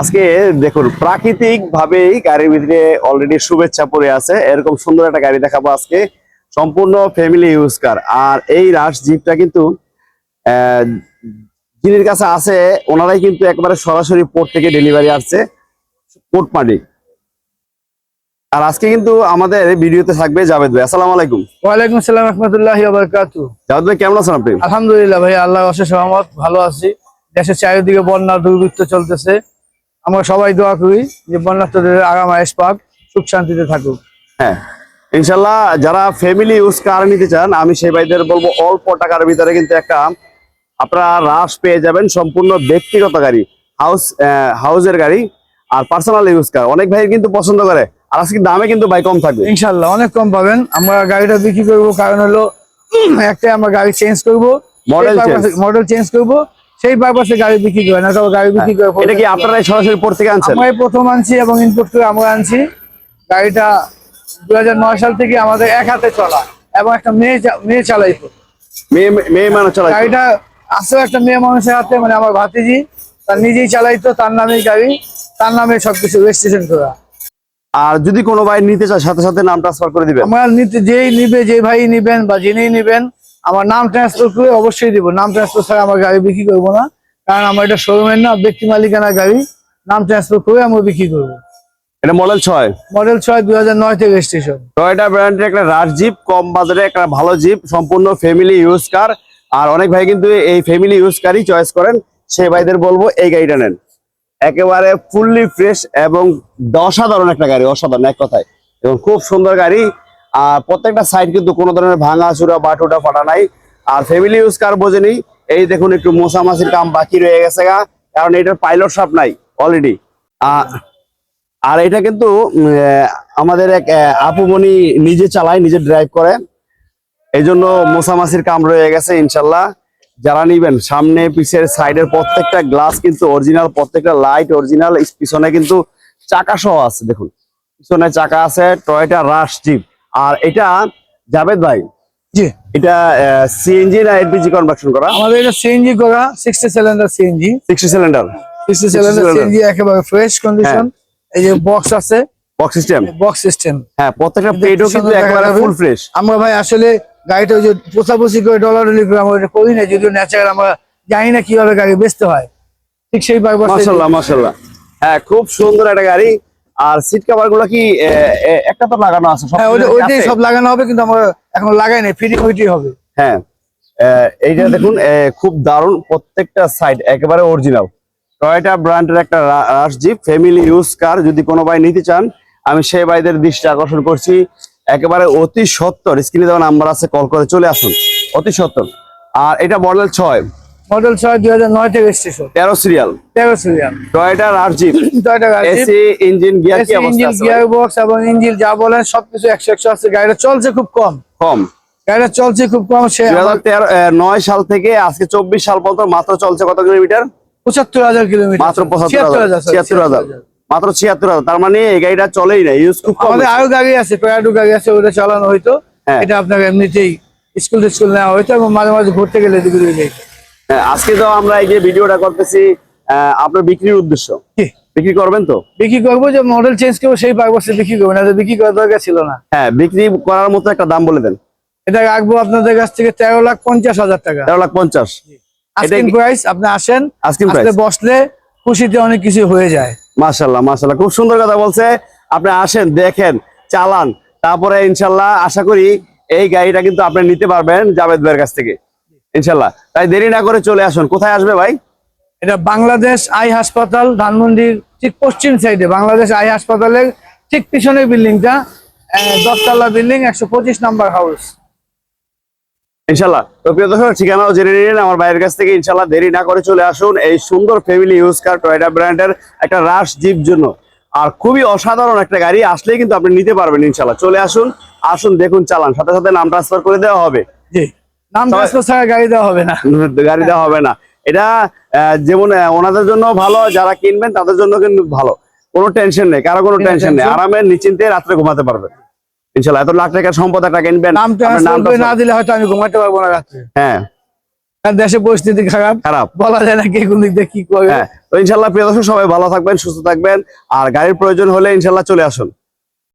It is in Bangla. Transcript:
আজকে দেখুন প্রাকৃতিক ভাবেই গাড়ির ভিতরে অলরেডি শুভেচ্ছা পড়ে আছে। এরকম সুন্দর একটা গাড়ি দেখাবো আজকে। সম্পূর্ণ ফ্যামিলি ইউজ কার আর এই রাশ জিপটা কিন্তু যিনির কাছে আছে ওনারাই কিন্তু একবারে সরাসরি পোর্ট থেকে ডেলিভারি আসছে। পোর্ট মালিক আর আজকে কিন্তু আমাদের ভিডিওতে থাকবে জাভেদ ভাই। আসসালামু আলাইকুম। ওয়ালাইকুম আসসালাম রহমতুল্লাহ বারকাতু। জাভেদ ভাই কেমন আছেন আপনি? আলহামদুলিল্লাহ ভাই আল্লাহ অশেষ রহমত ভালো আছি। দেশের চারিদিকে বন্যা দুর্বৃত্ত চলতেছে। আমরা সবাই দোয়া করি যে বন্যার্থদের আগাম আয়েস পাক সুখ শান্তিতে থাকুক। হ্যাঁ ইনশাল্লাহ যারা ফ্যামিলি ইউজ কার নিতে চান আমি সেই ভাইদের বলব অল্প টাকার ভিতরে কিন্তু একটা আপনারা রাশ পেয়ে যাবেন সম্পূর্ণ ব্যক্তিগত গাড়ি হাউস হাউসের গাড়ি আর পার্সোনাল ইউজ কার অনেক ভাই কিন্তু পছন্দ করে আর আজকে দামে কিন্তু ভাই কম থাকবে। ইনশাল্লাহ অনেক কম পাবেন। আমরা গাড়িটা বিক্রি করব কারণ হলো একটাই আমরা গাড়ি চেঞ্জ করব। Change। মডেল চেঞ্জ করব। সেই পারপাসে গাড়ি বিক্রি করে না তবে গাড়ি বিক্রি করে এটা কি আপনারাই সরাসরি পর থেকে আনছেন? আমরাই প্রথম আনছি এবং ইনপুট করে আমরা আনছি। গাড়িটা দুই হাজার নয় সাল থেকে আমাদের এক হাতে চলা এবং একটা মেয়ে মেয়ে চালাইতো মেয়ে মেয়ে মানুষ চলা গাড়িটা আসেও একটা মেয়ে মানুষের হাতে মানে আমার ভাতিজি তার নিজেই চালাইতো তার নামেই গাড়ি তার নামে সবকিছু রেজিস্ট্রেশন করা। আর যদি কোনো ভাই নিতে চায় সাথে সাথে নাম ট্রান্সফার করে দিবেন? আমার নিতে যেই নিবে যে ভাই নিবেন বা যিনিই নিবেন আমার নাম ট্রান্সফার করে অবশ্যই দিব। নাম ট্রান্সফার ছাড়া আমার গাড়ি বিক্রি করব না। কারণ আমার এটা শোরুমের না ব্যক্তি মালিকানা গাড়ি। নাম ট্রান্সফার করে আমরা বিক্রি করব। এটা মডেল ছয়? মডেল ছয় দুই হাজার নয় থেকে টয়টা ব্র্যান্ডের একটা রাশ জিপ কম বাজারে একটা ভালো জিপ সম্পূর্ণ ফ্যামিলি ইউজ কার আর অনেক ভাই কিন্তু এই ফ্যামিলি ইউজ কারই চয়েস করেন। সেই ভাইদের বলব এই গাড়িটা নেন। একেবারে ফুললি ফ্রেশ এবং অসাধারণ একটা গাড়ি অসাধারণ এক কথায়। এবং খুব সুন্দর গাড়ি। প্রত্যেকটা সাইড কিন্তু কোনো ধরনের ভাঙা চূড়া বাটুটা ফাটা নাই। আর ফ্যামিলি ইউজ কার বোঝেনি এই দেখুন একটু মোসামাসির কাম বাকি রয়ে গেছে গা কারণ এটার পাইলট শাপ নাই অলরেডি আর এটা কিন্তু আমাদের এক আহ, আপুমনি নিজে চালায় নিজে ড্রাইভ করে। এই জন্য মোসামাসির কাম রয়ে গেছে ইনশাল্লাহ। যারা নিবেন সামনে পিছের সাইডের প্রত্যেকটা গ্লাস কিন্তু অরিজিনাল প্রত্যেকটা লাইট অরিজিনাল পিছনে কিন্তু চাকা সহ আছে দেখুন। পিছনে চাকা আছে টয়টা রাশ জিপ আর এটা জাভেদ ভাই? জি। এটা সিএনজি না এলপিজি কনভার্সন করা? আমাদের এটা সিএনজি করা sixty cylinder CNG sixty cylinder sixty cylinder CNG একেবারে ফ্রেশ কন্ডিশন এই যে বক্স আছে বক্স সিস্টেম বক্স সিস্টেম হ্যাঁ প্রত্যেকটা প্লেটও কিন্তু একেবারে ফুল ফ্রেশ আমরা ভাই আসলে গাড়িটা ওই যে পোষাপোষি করে ডলার করে আমরা এটা করি না যদিও ন্যাচারাল আমরা জানি না কীভাবে গাড়ি বেচতে হয়। ঠিক সেই পারপাসে মাশাল্লাহ মাশাল্লাহ হ্যাঁ খুব সুন্দর একটা গাড়ি। আর সিট কভারগুলো কি একটা তো লাগানো আছে হ্যাঁ ওইটাই? সব লাগানো হবে কিন্তু আমরা এখন লাগাই নাই ফিটিং ওইটাই হবে। হ্যাঁ এইটা দেখুন খুব দারুণ প্রত্যেকটা সাইড একেবারে অরিজিনাল টয়টা ব্র্যান্ডের একটা Rush jeep family use car যদি কোনো ভাই নিতে চান আমি সেই ভাইদের দৃষ্টি আকর্ষণ করছি। একেবারে অতি সত্তর স্ক্রিনে দেওয়া নাম্বার আছে কল করে চলে আসুন। অতি সত্তর। আর এটা মডেল ছয়। মডেল ছয় দুই হাজার নয় থেকে স্টেশন তেরো সিরিয়াল তেরো serial Toyota AC engine gear কি অবস্থা ইঞ্জিন আছে? গিয়ার বক্স এবং ইঞ্জিন যা বলেন সবকিছু আছে। গাড়িটা চলছে খুব কম। কম। গাড়িটা চলছে খুব কম। সে সাল থেকে আজকে চব্বিশ সাল পর্যন্ত মাত্র চলছে কত কিলোমিটার? পঁচাত্তর হাজার কিলোমিটার। মাত্র হাজার। মাত্র ছিয়াত্তর হাজার। তার মানে এই গাড়িটা চলেই না। ইউজ খুব কম আরও গাড়ি আছে টয়াডো গাড়ি আছে ওটা চালানো হইতো। হ্যাঁ। এটা আপনার এমনিতেই স্কুল টিস্কুল নেওয়া হইতো এবং মাঝে মাঝে ঘুরতে গেলে আজকে তো আমরা এই যে ভিডিওটা করতেছি আপনার বিক্রির উদ্দেশ্য। বিক্রি করবেন তো? বিক্রি করব যে মডেল চেঞ্জ করব সেই পারপাসে বিক্রি করব না বিক্রি করার দরকার ছিল না। হ্যাঁ বিক্রি করার মতো একটা দাম বলে দেন। এটা রাখব আপনাদের কাছ থেকে তেরো লাখ পঞ্চাশ হাজার টাকা। তেরো লাখ পঞ্চাশ। প্রাইস আপনি আসেন বসলে খুশিতে অনেক কিছু হয়ে যায়। মাশাল্লাহ মাশাল্লাহ খুব সুন্দর কথা বলছে। আপনি আসেন দেখেন চালান। তারপরে ইনশাল্লাহ আশা করি এই গাড়িটা কিন্তু আপনি নিতে পারবেন জাভেদ ভাইয়ের কাছ থেকে। ইনশাল্লাহ তাই দেরি না করে চলে আসুন। কোথায় আসবে ভাই? এটা বাংলাদেশ আই হাসপাতাল ধানমন্ডির ঠিক পশ্চিম সাইডে। বাংলাদেশ আই হাসপাতালের ঠিক পিছনের বিল্ডিংটা। দশতলা বিল্ডিং একশো পঁচিশ নাম্বার হাউস। ইনশাল্লাহ তো প্রিয় দর্শক ঠিকানাও জেনে নিলেন। আমার ভাইয়ের কাছ থেকে ইনশাল্লাহ দেরি না করে চলে আসুন। এই সুন্দর ফ্যামিলি ইউজ কার টয়টা ব্র্যান্ডের একটা রাশ জিপ জন্য। আর খুবই অসাধারণ একটা গাড়ি। আসলেই কিন্তু আপনি নিতে পারবেন ইনশাল্লাহ চলে আসুন আসুন দেখুন চালান। সাথে সাথে নাম ট্রান্সফার করে দেওয়া হবে। জি। নাম ছাড়া গাড়ি দেওয়া হবে না। গাড়ি দেওয়া হবে না। এটা যেমন ওনাদের জন্য ভালো যারা কিনবেন তাদের জন্য কিন্তু ভালো। কোনো টেনশন নেই কারও কোনো টেনশন নেই? আরামে নিশ্চিন্তে রাত্রে ঘুমাতে পারবেন ইনশাল্লাহ এত লাখ টাকার সম্পদ একটা কিনবেন না দিলে হয়তো আমি ঘুমাতে পারব না রাত্রে। হ্যাঁ। দেশের পরিস্থিতি খারাপ। খারাপ। বলা যায় না কে কোন দিক দিয়ে কি করবে। হ্যাঁ। তো ইনশাল্লাহ প্রিয় দর্শক সবাই ভালো থাকবেন সুস্থ থাকবেন আর গাড়ির প্রয়োজন হলে ইনশাল্লাহ চলে আসুন।